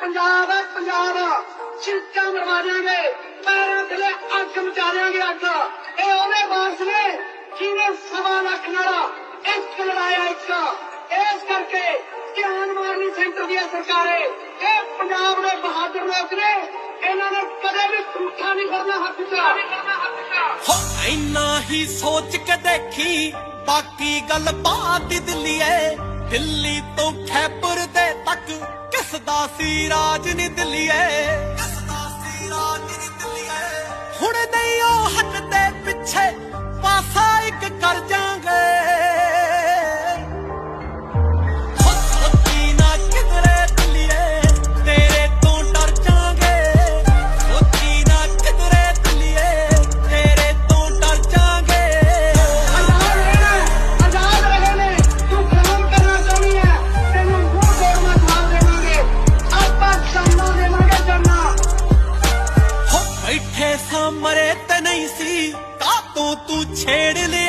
ਪੰਜਾਬ ਹੈ ਪੰਜਾਬ ਚੀਕਾਂ ਮਰਵਾ ਦਿਆਂਗੇ ਪੈਰਾਂ ਥਲੇ ਅੱਗ ਮਚਾ ਦਿਆਂਗੇ ਅੱਗ। ਇਹ ਉਹਦੇ ਵਾਰਸ ਨੇ ਜਿਹਨੇ ਸਵਾ ਲੱਖ ਨਾਲ ਇੱਕ ਲੜਾਇਆ ਇੱਕ? ਇਸ ਕਰਕੇ ਧਿਆਨ ਮਾਰਨੀ ਸੈਂਟਰ ਦੀਆਂ ਸਰਕਾਰੇ, ਇਹ ਪੰਜਾਬ ਦੇ ਬਹਾਦਰ ਲੋਕ ਨੇ, ਇਹਨਾਂ ਨੇ ਕਦੇ ਵੀ ਝੂਠਾ ਨਹੀਂ ਕਰਨਾ ਹੱਥ ਚ। ਹੋ, ਇੰਨਾ ਹੀ ਸੋਚ ਕੇ ਦੇਖੀ, ਬਾਕੀ ਗੱਲ ਬਾਤ ਦਿੱਲੀਏ। ਦਿੱਲੀ ਤੋਂ ਖੈਬਰ ਦੇ ਤੱਕ ਕਿਸ ਸੀ ਰਾਜ ਨੀ ਦਿੱਲੀਏ ਐਸਾ ਮਰੇ ਤੇ ਨਹੀਂ ਸੀ ਕਾਤੋਂ ਤੂੰ ਛੇੜ ਲੈ।